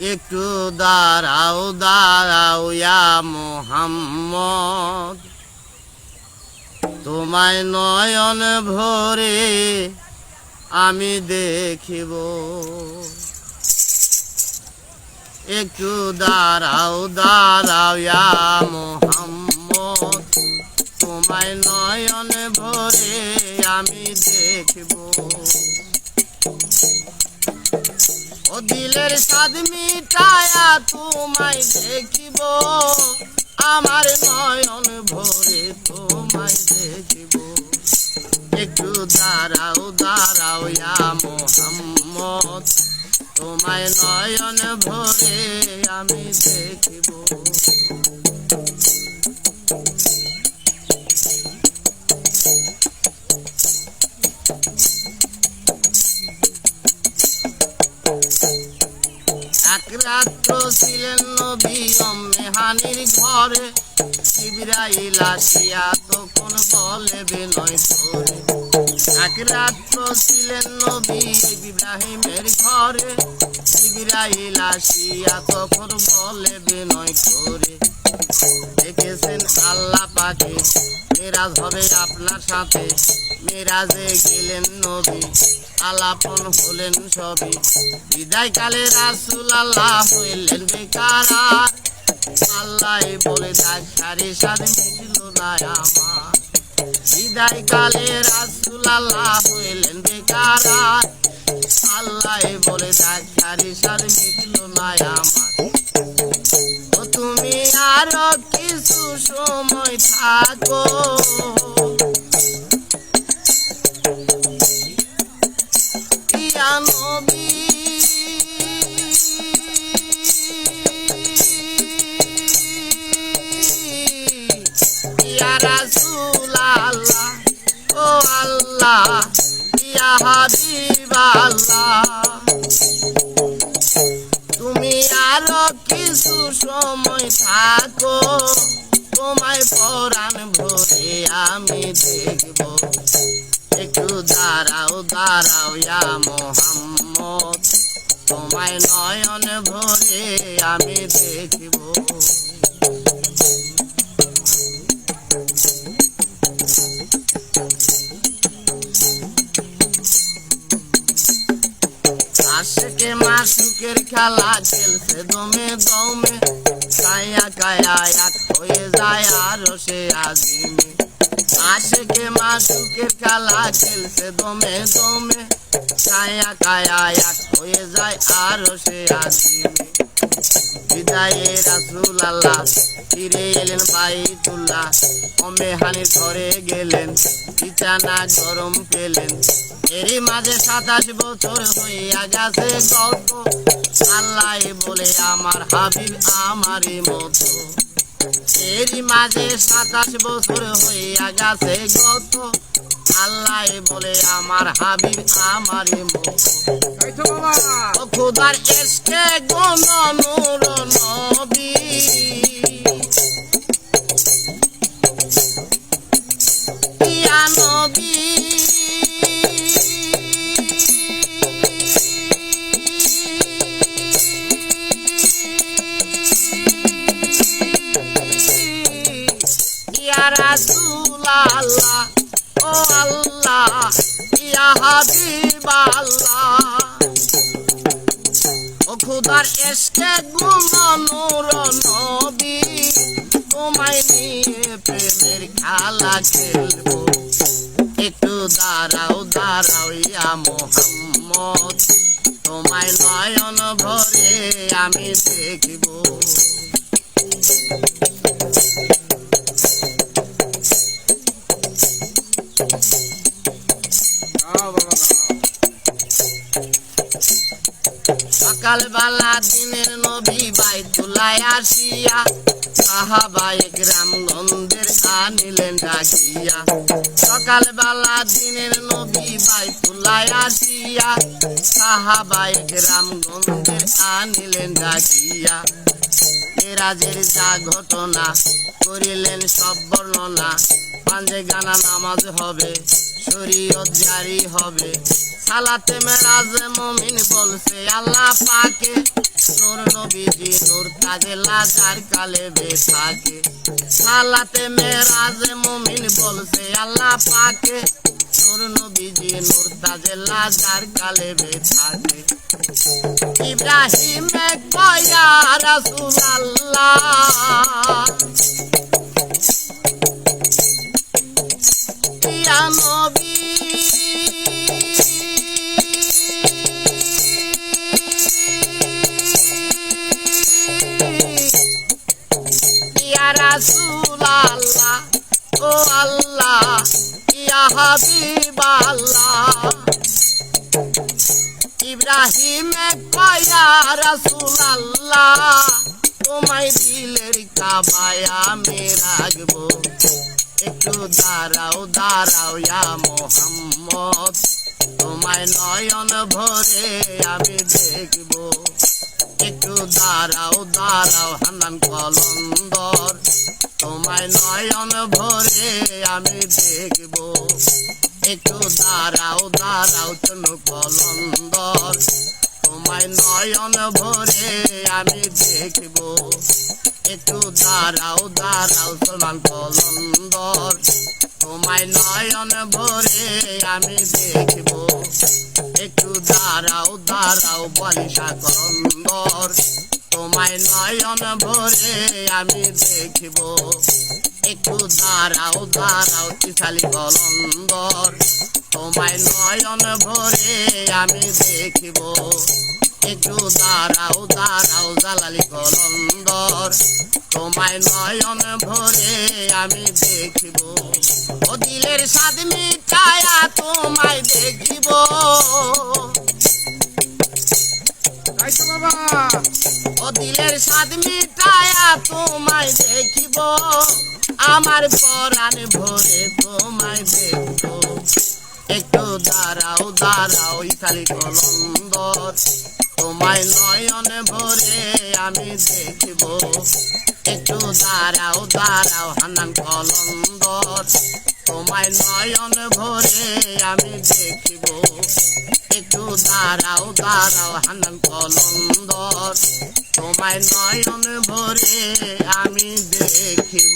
একটু দাঁড়াও দাঁড়াও ইয়া মোহাম্মদ। তোমায় নয়ন ভরে আমি দেখিব। একটু দাঁড়াও দাঁড়াও ইয়া মোহাম্মদ। তোমায় নয়ন ভরে আমি দেখব। দিলের স্বাদ মিটায়া তোমায় দেখিব। আমার নয়ন ভরে তোমায় দেখিব। একটু দাঁড়াও দাঁড়াও ইয়া মোহাম্মদ। তোমায় নয়ন ভরে আমি দেখিব। রাত্র ছিলেন নবী মেহানির ঘরে শিবিরাইল আসিয়া তখন বলে বিনয় করে। এক ছিলেন নবী ইব্রাহিমের ঘরে। ইব্রাহিল আসিয়া তখন বলে বিনয় করে, দেখেছেন আল্লাহ পাকে? মেরাজ হবে আপনার সাথে। মেরাজে গেলেন নবী, আলাপন হলেন সবই। বিদায় কালে রাসুল আল্লাহ হইলেন বেকার। আল্লাহ বলে ডাক্তারি সাথে মিছিল না আমার। বিদায় কালে রাসুলাল্লাহ হইলেন বেকার আল্লাহ বলে ডাক্তারি সার মিটল না আমার। তুমি আরও কিছু সময় থাকো। আল্লাহ ইয়া হাবিব আল্লাহ। তুমি আরও কিছু সময় থাকো, তোমায় পরাণ ভরে আমি দেখব। একটু দাঁড়াও দাঁড়াও ইয়া মোহাম্মদ, তোমায় নয়ন ভরে আমি দেখব। আশেকে মাসুকের খেলা খেলছে দমে দমে। কায়া কায়া এক হয়ে যায় আরও সে আজিমে। আশেকে মাসুকের খেলা খেলছে দমে দমে। কায়া কায়া এক হয়ে যায় আরও সে আজিমে। বিদায়ে রাসুল আল্লাহ ফিরে এলেন বাইতুল্লাহ। অমে হানির ঘরে গেলেন, বিছানা গরম পেলেন। এরই মাঝে সাতাশ বছর হইয়া গেছে গল্প। আল্লাহ বলে, আমার হাবিব আমারই মতো। এরই মাঝে সাতাশ বছর হইয়া গেছে গত। আল্লাহ বলে আমার হাবিব আমারই খুদার এসকে গণ নবী। ইয়া রাসূল আল্লাহ ও খেলব। একটু দাঁড়াও দাঁড়াও ইয়া মোহাম্মদ নয়ন ভরে আমি দেখব। সকালবেলা দিনের নবী বাইতুলায় আসিয়া সাহাবায়ে গ্রামগঞ্জের আনিলেন ডাকিয়া। সকালবেলা দিনের নবী বাইতুলায় আসিয়া সাহাবায়ে গ্রামগঞ্জের আনিলেন ডাকিয়া। মেরাজের যা ঘটনা করিলেন সব বর্ণনা, পাঞ্জে গানা নামাজ হবে, শরীয়ত জারি হবে। সালাতে মেরাজে মমিন বলছে, আল্লাহ পাকে। নূর নবীজি নূর তাজে লাজার কালে বে থাকে। সালাতে মেরাজে মমিন বলছে, আল্লাহ পাকে। নূর নবীজি নূর তাজে লাজার কালে বে থাকে। ইব্রাহিম কয়া রাসূল আল্লাহ ইয়া নবী আল্লাহ ও আল্লাহ ইয়া হাবিব আল্লাহ ইব্রাহিম কয়া রাসূল আল্লাহ তোমায় দিলের কাবায় আমি রাখব একটু দাঁড়াও দাঁড়াও, ইয়া মোহাম্মদ, তোমায় নয়ন ভরে আমি দেখব। একটু দাঁড়াও দাঁড়াও, হানান কলন্দর। তোমায় নয়ন ভরে আমি দেখব। একটু দাঁড়াও দাঁড়াও চল কলন্দর। তোমায় নয়ন ভরে আমি দেখব। একটু দাঁড়াও দাঁড়াও সলমান কলন্দর। তোমায় নয়ন ভরে আমি দেখব। দাঁড়াও দাঁড়াও বলিসা কলন্দর তোমায় নয়ন ভরে আমি দেখব। একটু দাঁড়াও দাঁড়াও চিসালি কলন্দর। তোমায় নয়ন ভরে আমি দেখব। একটু দাঁড়াও দাঁড়াও, জালালি কলন্দর। তোমায় নয়ন ভরে আমি দেখিব। ও দিলের স্বাদ মিটায়া তোমায় দেখিব। তো বাবা দেখিব। আমার পরাণ ভরে তোমায় দেখব। একটু দাঁড়াও দাঁড়াও, ইতালি কলন্দর তোমায় নয়ন ভরে আমি দেখব। একটু দাঁড়াও দাঁড়াও হানান কলন্দর তোমায় নয়ন ভরে আমি দেখব। একটু দাঁড়াও দাঁড়াও হানান কলন্দর তোমায় নয়ন ভরে আমি দেখিব।